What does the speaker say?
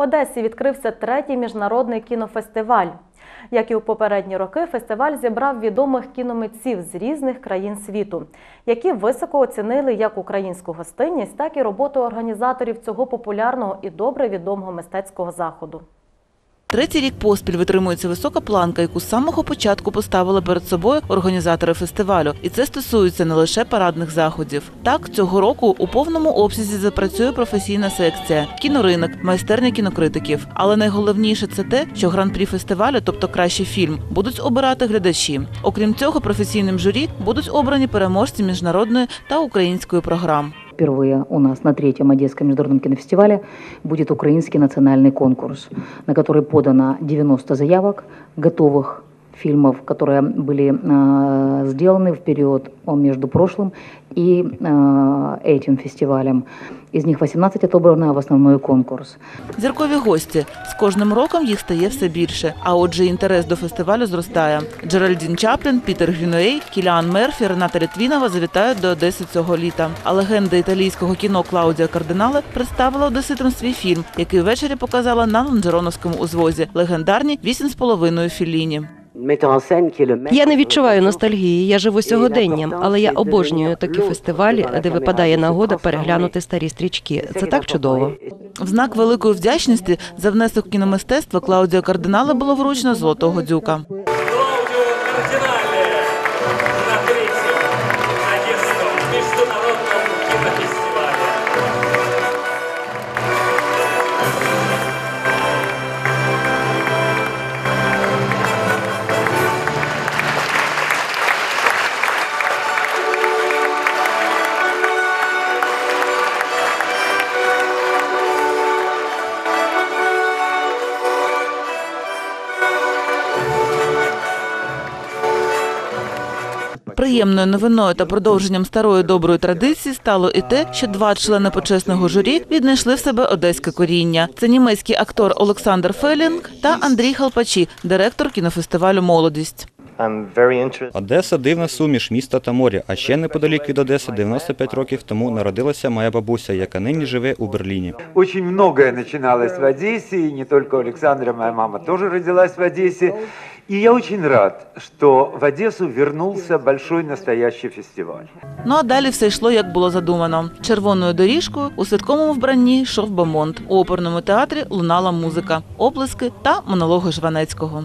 Одесі відкрився третій міжнародний кінофестиваль. Як і у попередні роки, фестиваль зібрав відомих кіномитців з різних країн світу, які високо оцінили як українську гостинність, так і роботу організаторів цього популярного і добре відомого мистецького заходу. Третій рік поспіль витримується висока планка, яку з самого початку поставили перед собою організатори фестивалю. І це стосується не лише парадних заходів. Так, цього року у повному обсязі запрацює професійна секція, кіноринок, майстерня кінокритиків. Але найголовніше це те, що гран-прі фестивалю, тобто кращий фільм, будуть обирати глядачі. Окрім цього, професійним журі будуть обрані переможці міжнародної та української програм Впервые у нас на третьем Одесском международном кинофестивале будет украинский национальный конкурс, на который подано 90 заявок готовых фильмов, которые были э, сделаны в период о, между прошлым и э, этим фестивалем. Из них 18 отобрано в основной конкурс. Зіркові гості з кожним роком їх стає все більше. А отже, інтерес до фестивалю зростає. Джеральдін Чаплін, Пітер Грінуей, Кіліан Мерфі, Рената Літвінова завітають до Одеси цього літа. А легенда італійського кіно Клаудія Кардинале представила одеситам свій фільм, який ввечері показала на Ланжероновському узвозі. Легендарні вісім з половиною філіні. Я не відчуваю ностальгії. Я живу сьогоденням, але я обожнюю такі фестивалі, де випадає нагода переглянути старі стрічки. Це так чудово. В знак великої вдячності за внесок кіномистецтва Клаудіо Кардинала було вручено золотого дзюка. Клаудио Приємною новиною та продовженням старої доброї традиції стало і те, що два члени почесного журі віднайшли в себе одеське коріння. Це німецький актор Олександр Фелінг та Андрій Халпачі, директор кінофестивалю Молодість. Одеса дивна суміш міста та моря. А ще неподалік від Одеси 95 років тому народилася моя бабуся, яка нині живе у Берліні. Очень многое начиналось в Одессе, и не только у Александра, моя мама тоже родилась в Одессе. И я очень рад, что в Одессу вернулся большой настоящий фестиваль. Ну а далі все йшло, як було задумано. Червоною доріжкою у святковому вбранні йшов Бомонд. У оперному театрі лунала музика, оплески та монологи Жванецького.